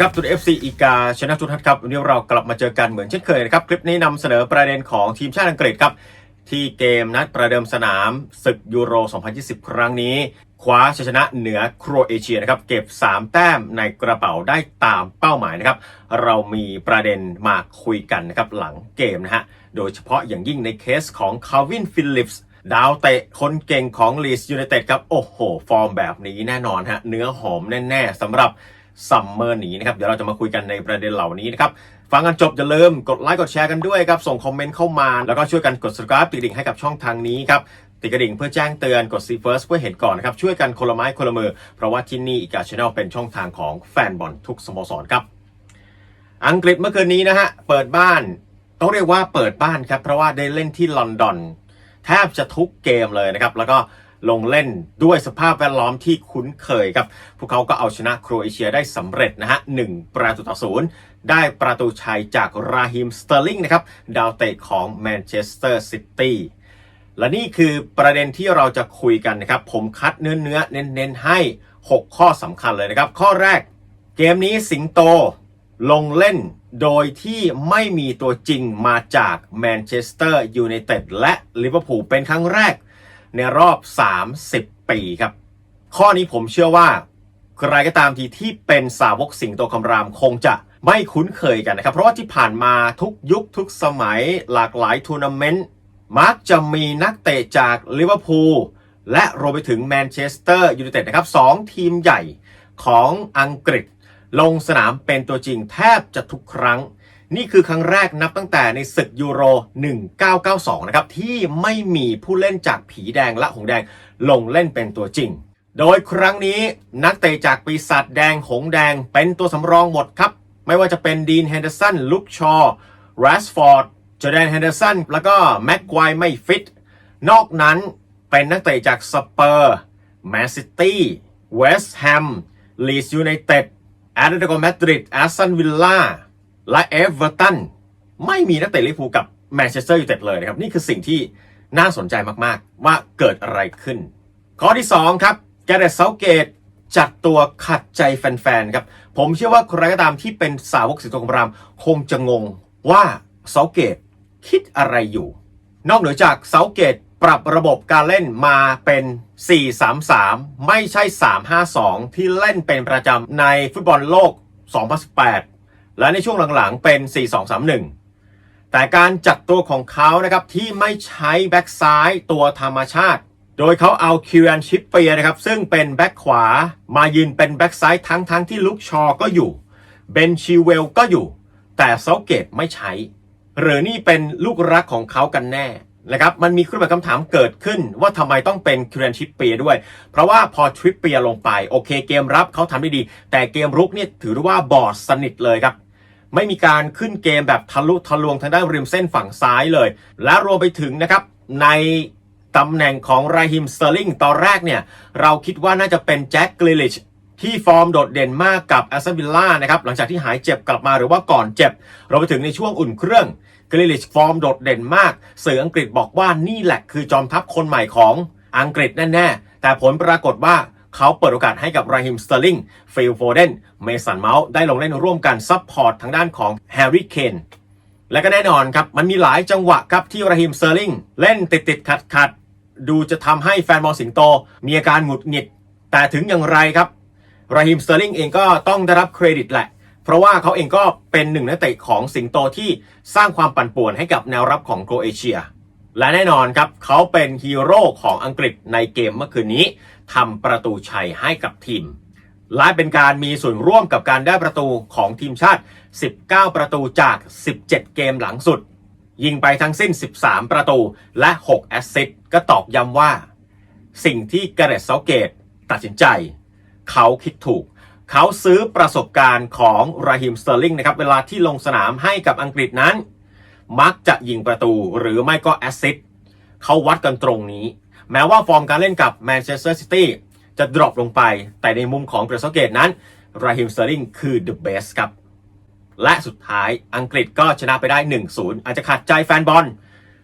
ครับทุน FC อีกาชนะทุนทัศน์ครับวันนี้เรากลับมาเจอกันเหมือนเช่นเคยนะครับ คลิปนี้นำเสนอประเด็นของทีมชาติอังกฤษครับ ที่เกมนัดประเดิมสนามศึกยูโร 2020 ครั้งนี้ คว้าชัยชนะเหนือโครเอเชียนะครับ เก็บ 3 แต้มในกระเป๋าได้ตามเป้าหมายนะครับ เรามีประเด็นมาคุยกันนะครับหลังเกมนะฮะโดยเฉพาะอย่างยิ่งในเคสของคาวินฟิลลิปส์ดาวเตะคนเก่งของลีสยูไนเต็ดครับ โอ้โห ฟอร์มแบบนี้แน่นอนฮะเนื้อหอมแน่ ๆสำหรับ ซัมเมอร์นี้นะครับ เดี๋ยวเราจะมาคุยกันในประเด็นเหล่านี้นะครับ ฟังกันจบอย่าลืมกดไลค์กดแชร์กันด้วยครับ ส่งคอมเมนต์เข้ามา แล้วก็ช่วยกันกด subscribe ติดดิ่งให้กับช่องทางนี้ครับติดกระดิ่งเพื่อแจ้งเตือนกด see first เพื่อเห็นก่อนนะครับ ช่วยกันคนละไม้คนละมือ เพราะว่าที่นี่อีกาช n แนลเป็นช่องทางของแฟนบอลทุกสโมสรครับ อังกฤษเมื่อคืนนี้นะฮะเปิดบ้านต้องเรียกว่าเปิดบ้านครับเพราะว่าได้เล่นที่ลอนดอนแทบจะทุกเกมเลยนะครับ แล้วก็ ลงเล่นด้วยสภาพแวดล้อมที่คุ้นเคยครับ พวกเขาก็เอาชนะโครเอเชียได้สำเร็จนะฮะหนึ่งประตูต่อศูนย์ได้ประตูชัยจากราฮิมสเตอร์ลิงนะครับ ดาวเตะของแมนเชสเตอร์ซิตี้และนี่คือประเด็นที่เราจะคุยกันนะครับ ผมคัดเนื้อเนื้อเน้นๆให้ 6 ข้อสำคัญเลยนะครับ ข้อแรก เกมนี้สิงโตลงเล่นโดยที่ไม่มีตัวจริงมาจากแมนเชสเตอร์ยูไนเต็ดและลิเวอร์พูลเป็นครั้งแรก ในรอบ 30 ปีครับ ข้อนี้ผมเชื่อว่าใครก็ตามทีที่เป็นสาวกสิงโตคำรามคงจะไม่คุ้นเคยกันนะครับ เพราะว่าที่ผ่านมาทุกยุคทุกสมัยหลากหลายทัวร์นาเมนต์มักจะมีนักเตะจากลิเวอร์พูลและรวมไปถึงแมนเชสเตอร์ยูไนเต็ดนะครับสองทีมใหญ่ของอังกฤษ ลงสนามเป็นตัวจริงแทบจะทุกครั้ง นี่คือครั้งแรกนับตั้งแต่ในศึกยูโร 1992 นะครับ ที่ไม่มีผู้เล่นจากผีแดงและหงแดงลงเล่นเป็นตัวจริง โดยครั้งนี้นักเตะจากปีศาจแดงหงแดงเป็นตัวสำรองหมดครับ ไม่ว่าจะเป็นดีนเฮนเดอร์สันลุคชอร์แรสฟอร์ดจอแดนเฮนเดอร์สันแล้วก็แม็กควายไม่ฟิต นอกนั้นเป็นนักเตะจากสเปอร์แมนซิตี้เวสต์แฮมลีสยูไนเต็ดแอตเลติโกมาดริดแอสตันวิลล่า และเอเวอร์ตันไม่มีนักเตะลิเวอร์พูลกับแมนเชสเตอร์ยูไนเต็ดเลยนะครับ นี่คือสิ่งที่น่าสนใจมากๆ ว่าเกิดอะไรขึ้น ข้อที่ 2 ครับแกเรตเซาเกตจัดตัวขัดใจแฟนๆครับ ผมเชื่อว่าใครก็ตามที่เป็นสาวกสิงโตคำรามคงจะงงว่าเซาเกตคิดอะไรอยู่ นอกเหนือจากเซาเกตปรับระบบการเล่นมาเป็น 4-3-3 ไม่ใช่ 3-5-2 ที่เล่นเป็นประจำในฟุตบอลโลก 2018 และในช่วงหลังๆเป็น 4-2-3-1 แต่การจัดตัวของเขานะครับที่ไม่ใช้แบ็กซ้ายตัวธรรมชาติ โดยเขาเอาคิวแอนชิปเปียนะครับซึ่งเป็นแบ็กขวามายืนเป็นแบ็กซ้ายทั้งทั้งๆที่ลุกชอก็อยู่เบนชิเวลก็อยู่ แต่เซาเกตไม่ใช้ หรือนี่เป็นลูกรักของเขากันแน่นะครับมันมีขึ้นมาคำถามเกิดขึ้นว่าทำไมต้องเป็นคิวแอนชิปเปียด้วย เพราะว่าพอทริปเปียลงไปโอเคเกมรับเขาทำได้ดี แต่เกมรุกเนี่ยถือว่าบอดสนิทเลยครับ ไม่มีการขึ้นเกมแบบทะลุทะลวงทางด้านริมเส้นฝั่งซ้ายเลย และรวมไปถึงนะครับในตำแหน่งของราฮิมสเตอร์ลิงตอนแรกเนี่ย เราคิดว่าน่าจะเป็นแจ็คกลิลิชที่ฟอร์มโดดเด่นมากกับแอสตันวิลล่านะครับ หลังจากที่หายเจ็บกลับมาหรือว่าก่อนเจ็บ เราไปถึงในช่วงอุ่นเครื่องกลิลิชฟอร์มโดดเด่นมากสื่ออังกฤษบอกว่านี่แหละคือจอมทัพคนใหม่ของอังกฤษแน่ๆแต่ผลปรากฏว่า เขาเปิดโอกาสให้กับราฮิมสเตอร์ลิงฟิลโฟเดนเมสันเมาส์ได้ลงเล่นร่วมกันซับพอร์ตทางด้านของแฮร์รี่เคนและก็แน่นอนครับ มันมีหลายจังหวะครับที่ราฮิมสเตอร์ลิงเล่นติดติดขัดขัดๆดูจะทำให้แฟนบอลสิงโต มีอาการหงุดหงิด แต่ถึงอย่างไรครับราฮิมสเตอร์ลิงเองก็ต้องได้รับเครดิตแหละ เพราะว่าเขาเองก็เป็นหนึ่งนักเตะของสิงโตที่สร้างความปั่นป่วนให้กับแนวรับของโครเอเชีย และแน่นอนครับเขาเป็นฮีโร่ของอังกฤษในเกมเมื่อคืนนี้ ทำประตูชัยให้กับทีม และเป็นการมีส่วนร่วมกับการได้ประตูของทีมชาติ 19 ประตูจาก 17 เกมหลังสุด ยิงไปทั้งสิ้น 13 ประตูและ 6 แอสซิสต์ก็ตอกย้ำว่า สิ่งที่เกเรตเซาเกตตัดสินใจ เขาคิดถูกเขาซื้อประสบการณ์ของราฮิมสเตอร์ลิงนะครับ เวลาที่ลงสนามให้กับอังกฤษนั้น มักจะยิงประตูหรือไม่ก็แอสซิสต์เขาวัดกันตรงนี้ แม้ว่าฟอร์มการเล่นกับแมนเชสเตอร์ซิตี้จะดรอปลงไป แต่ในมุมของเกรซเกตนั้นราฮิมสเตอร์ลิงคือ the best ครับ และสุดท้ายอังกฤษก็ชนะไปได้ 1-0 อาจจะขัดใจแฟนบอล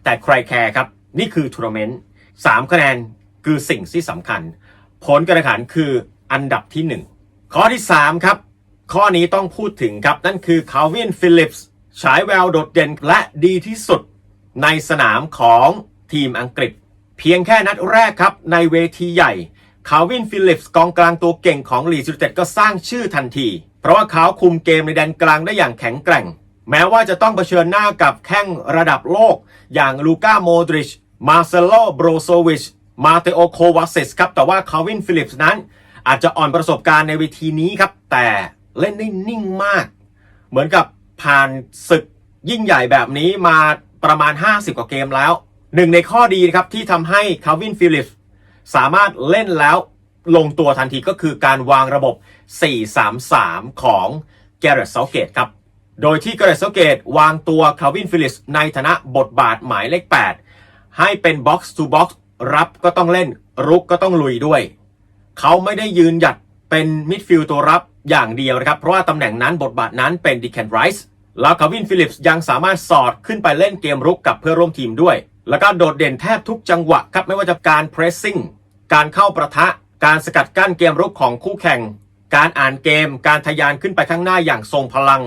แต่ใครแคร์ครับ นี่คือทัวร์นาเมนต์3คะแนนคือสิ่งที่สำคัญ ผลการแข่งขันคืออันดับที่ 1 ข้อที่ 3 ครับ ข้อนี้ต้องพูดถึงครับ นั่นคือคาวินฟิลิปส์ฉายแววโดดเด่นและดีที่สุดในสนามของทีมอังกฤษ เพียงแค่นัดแรกครับ ในเวทีใหญ่คาวินฟิลิปส์กองกลางตัวเก่งของลีดยูไนเต็ดก็สร้างชื่อทันที เพราะว่าเขาคุมเกมในแดนกลางได้อย่างแข็งแกร่ง แม้ว่าจะต้องเผชิญหน้ากับแข้งระดับโลก อย่างลูก้าโมดริช มาเซโลโบรโซวิช มาเตโอโควาซิสครับ แต่ว่าคาวินฟิลิปส์นั้น อาจจะอ่อนประสบการณ์ในเวทีนี้ครับ แต่เล่นได้นิ่งมาก เหมือนกับผ่านศึกยิ่งใหญ่แบบนี้มาประมาณ 50 กว่าเกมแล้ว หนึ่งในข้อดีนะครับที่ทำให้คาวินฟิลิปส์สามารถเล่นแล้วลงตัวทันทีก็คือการวางระบบ 4-3-3 ของแกเรตเซาเกตครับ โดยที่แกเรตเซาเกตวางตัวคาวินฟิลิปส์ในฐานะบทบาทหมายเลข 8 ให้เป็นบ็อกซ์ทูบ็อกซ์รับก็ต้องเล่น รุกก็ต้องลุยด้วย เขาไม่ได้ยืนหยัดเป็นมิดฟิลด์ตัวรับอย่างเดียวนะครับ เพราะว่าตำแหน่งนั้นบทบาทนั้นเป็นดิแคนไรส์แล้วคาวินฟิลิปส์ยังสามารถสอดขึ้นไปเล่นเกมรุกกับเพื่อร่วมทีมด้วย แล้วก็โดดเด่นแทบทุกจังหวะครับไม่ว่าจะการเพรสซิ่งการเข้าประทะ การสกัดกั้นเกมรุกของคู่แข่ง การอ่านเกม การทะยานขึ้นไปข้างหน้าอย่างทรงพลัง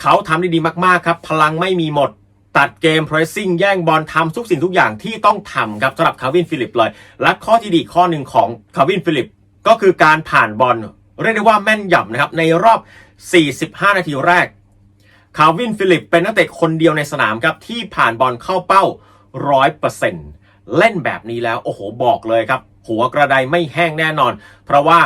เขาทำได้ดีมากๆครับ พลังไม่มีหมด ตัดเกม pressing แย่งบอลทำทุกสิ่งทุกอย่างที่ต้องทำครับสำหรับคาวินฟิลิปเลย และข้อที่ดีข้อหนึ่งของคาวินฟิลิปก็คือการผ่านบอลเรียกได้ว่าแม่นยำนะครับในรอบ 45 นาทีแรกคาวินฟิลิปเป็นนักเตะคนเดียวในสนามครับที่ผ่านบอลเข้าเป้า 100%เปอร์เซ็นต์เล่นแบบนี้แล้ว โอ้โหบอกเลยครับ หัวกระไดไม่แห้งแน่นอน เพราะว่า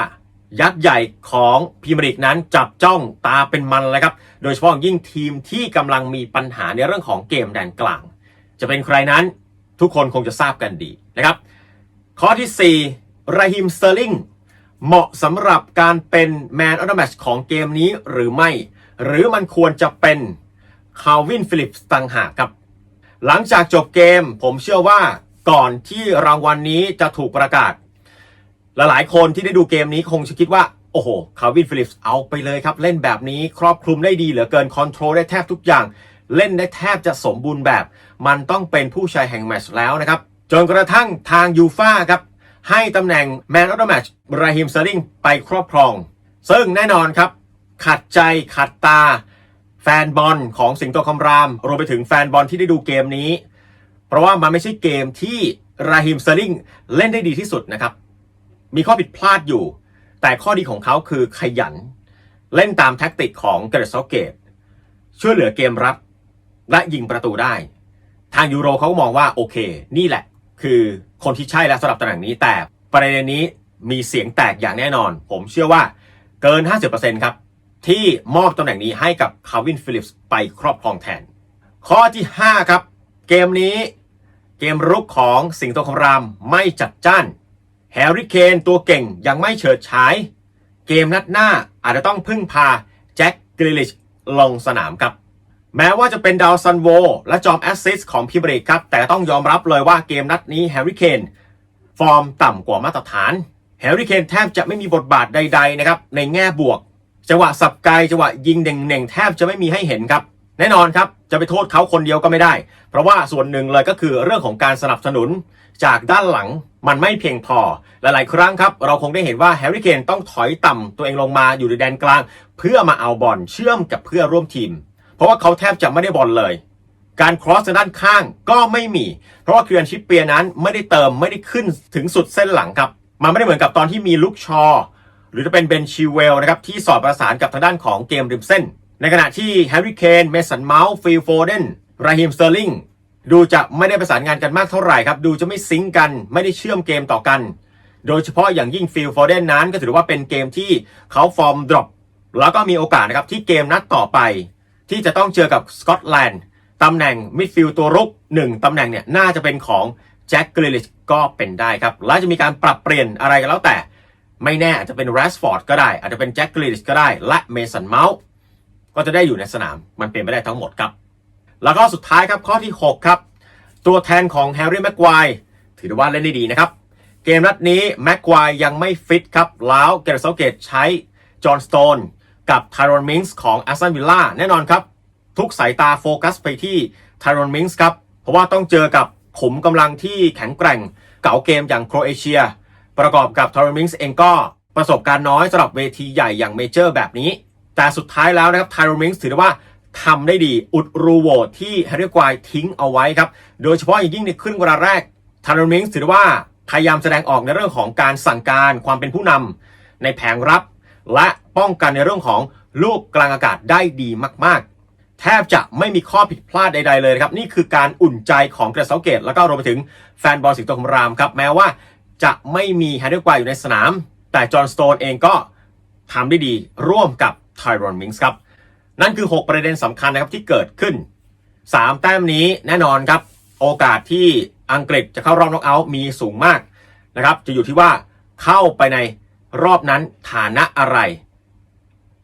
ยักษ์ใหญ่ของพรีเมียร์ลีกนั้นจับจ้องตาเป็นมันเลยครับ โดยเฉพาะอย่างยิ่งทีมที่กำลังมีปัญหาในเรื่องของเกมแดนกลาง จะเป็นใครนั้นทุกคนคงจะทราบกันดีนะครับ ข้อที่ 4ราฮิมสเตอร์ลิงเหมาะสำหรับการเป็นแมนออฟเดอะแมชของเกมนี้หรือไม่ หรือมันควรจะเป็นคาวินฟิลิปส์ต่างหากครับ หลังจากจบเกมผมเชื่อว่าก่อนที่รางวัลนนี้จะถูกประกาศ หลายๆคนที่ได้ดูเกมนี้คงจะคิดว่า โอ้โหคาวินฟิลิปส์เอาไปเลยครับ เล่นแบบนี้ครอบคลุมได้ดีเหลือเกินคอนโทรลได้แทบทุกอย่าง เล่นได้แทบจะสมบูรณ์แบบ มันต้องเป็นผู้ชายแห่งแมตช์แล้วนะครับ จนกระทั่งทางยูฟ่าครับ ให้ตำแหน่งแมนออฟเดอะแมตช์ราฮิมสลิงไปครอบครอง ซึ่งแน่นอนครับ ขัดใจขัดตา แฟนบอลของสิงโตคำราม รวมไปถึงแฟนบอลที่ได้ดูเกมนี้ เพราะว่ามันไม่ใช่เกมที่ราฮิมสลิงเล่นได้ดีที่สุดนะครับ มีข้อผิดพลาดอยู่ แต่ข้อดีของเขาคือขยัน เล่นตามแท็กติกของเกรซเกต ช่วยเหลือเกมรับ และยิงประตูได้ ทางยูโรเขาก็มองว่าโอเค นี่แหละ คือคนที่ใช่แล้วสำหรับตำแหน่งนี้ แต่ประเด็นนี้มีเสียงแตกอย่างแน่นอน ผมเชื่อว่าเกิน 50%ครับ ที่มอบตำแหน่งนี้ให้กับคาวินฟิลิปส์ไปครอบครองแทน ข้อที่ 5 ครับ เกมนี้เกมรุกของสิงโตคำรามไม่จัดจ้านแฮร์รี่เคนตัวเก่งยังไม่เฉิดฉาย เกมนัดหน้าอาจจะต้องพึ่งพาแจ็คกริลิชลงสนามครับ แม้ว่าจะเป็นดาวซันโว และจอมแอสซิสต์ของพิบริกครับ แต่ต้องยอมรับเลยว่าเกมนัดนี้แฮร์รี่เคนฟอร์มต่ำกว่ามาตรฐานแฮร์รี่เคนแทบจะไม่มีบทบาทใด ๆ นะครับ ในแง่บวก จังหวะสับไกลจังหวะยิงเด่งๆแทบจะไม่มีให้เห็นครับ แน่นอนครับจะไปโทษเขาคนเดียวก็ไม่ได้ เพราะว่าส่วนหนึ่งเลยก็คือเรื่องของการสนับสนุนจากด้านหลังมันไม่เพียงพอ หลาย ๆ ครั้งครับ เราคงได้เห็นว่าแฮร์รี่เคนต้องถอยต่ำตัวเองลงมาอยู่ในแดนกลาง เพื่อมาเอาบอลเชื่อมกับเพื่อร่วมทีม เพราะว่าเขาแทบจะไม่ได้บอลเลย การครอสด้านข้างก็ไม่มี เพราะว่าเคียนชิปเปียนั้นไม่ได้เติมไม่ได้ขึ้นถึงสุดเส้นหลังครับ มันไม่ได้เหมือนกับตอนที่มีลุกชอ รือจะเป็นเบนชิเวลนะครับที่สอดประสานกับทางด้านของเกมริมเส้น ในขณะที่แฮร์รี่เคนเมสันเมาส์ฟิลโฟเดนราฮิมสเตอร์ลิงดูจะไม่ได้ประสานงานกันมากเท่าไหร่ครับดูจะไม่ซิงกันไม่ได้เชื่อมเกมต่อกัน โดยเฉพาะอย่างยิ่งฟิลโฟเดนนั้นก็ถือว่าเป็นเกมที่เขาฟอร์มดรอปแล้วก็มีโอกาสนะครับที่เกมนัดต่อไป ที่จะต้องเจอกับสกอตแลนด์ตำแหน่งมิดฟิลด์ตัวรุกหนึ่งตำแหน่งเนี่ยน่าจะเป็นของแจ็คกริลิชก็เป็นได้ครับและจะมีการปรับเปลี่ยนอะไรก็แล้วแต่ ไม่แน่อาจจะเป็นแรสฟอร์ดก็ได้ อาจจะเป็นแจ็คกริลิชก็ได้ และเมสันเมาส์ก็จะได้อยู่ในสนามมันเป็นไปได้ทั้งหมดครับ แล้วก็สุดท้ายครับข้อที่ 6 ครับ ตัวแทนของแฮร์รี่แม็กควายถือว่าเล่นได้ดีนะครับ เกมนัดนี้แม็กควายยังไม่ฟิตครับแล้วเกรซเกตใช้จอห์นสโตนกับไทรอนมิงส์ของแอสตันวิลล่าแน่นอนครับ ทุกสายตาโฟกัสไปที่ไทรอนมิงส์ครับ เพราะว่าต้องเจอกับขุมกำลังที่แข็งแกร่งเก่าเกมอย่างโครเอเชีย ประกอบกับไทรอนมิงส์เองก็ประสบการณ์น้อยสำหรับเวทีใหญ่อย่างเมเจอร์แบบนี้ แต่สุดท้ายแล้วนะครับทโรมิงส์ถือได้ว่าทำได้ดีอุดรูโหวตที่แฮร์รี่ควายทิ้งเอาไว้ครับ โดยเฉพาะอย่างยิ่งในครึ่งเวลาแรกทโรมิงส์ถือได้ว่าพยายามแสดงออกในเรื่องของการสั่งการความเป็นผู้นำในแผงรับ และป้องกันในเรื่องของลูกกลางอากาศได้ดีมาก ๆ แทบจะไม่มีข้อผิดพลาดใด ๆ เลยครับ นี่คือการอุ่นใจของเกรซาเกต แล้วก็รวมไปถึงแฟนบอลสิงโตคำรามครับ แม้ว่า จะไม่มีแฮร์รี่ควายอยู่ในสนาม แต่จอห์นสโตนเองก็ทำได้ดีร่วมกับไทรอนมิงส์ครับ นั่นคือ 6 ประเด็นสำคัญนะครับที่เกิดขึ้น 3 แต้มนี้แน่นอนครับ โอกาสที่อังกฤษจะเข้ารอบน็อกเอาท์มีสูงมากนะครับจะอยู่ที่ว่าเข้าไปในรอบนั้นฐานะอะไร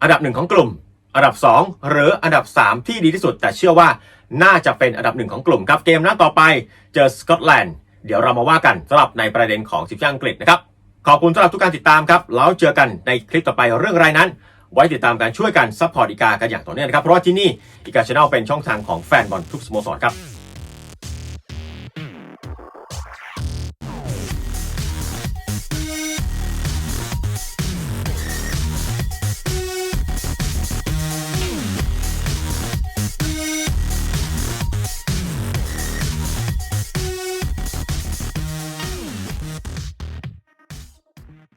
อันดับหนึ่งของกลุ่ม อันดับ 2 หรืออันดับ 3 ที่ดีที่สุด แต่เชื่อว่าน่าจะเป็นอันดับหนึ่งของกลุ่มครับเกมนัดต่อไปเจอสกอตแลนด์ เดี๋ยวเรามาว่ากันสำหรับในประเด็นของทีมชาติอังกฤษนะครับ ขอบคุณสำหรับทุกการติดตามครับ แล้วเจอกันในคลิปต่อไปเรื่องอะไรนั้น ไว้ติดตามการช่วยกันซัพพอร์ตอีกากันอย่างต่อเนื่องนะครับ เพราะว่าที่นี่อีกาชาแนลเป็นช่องทางของแฟนบอลทุกสโมสรครับ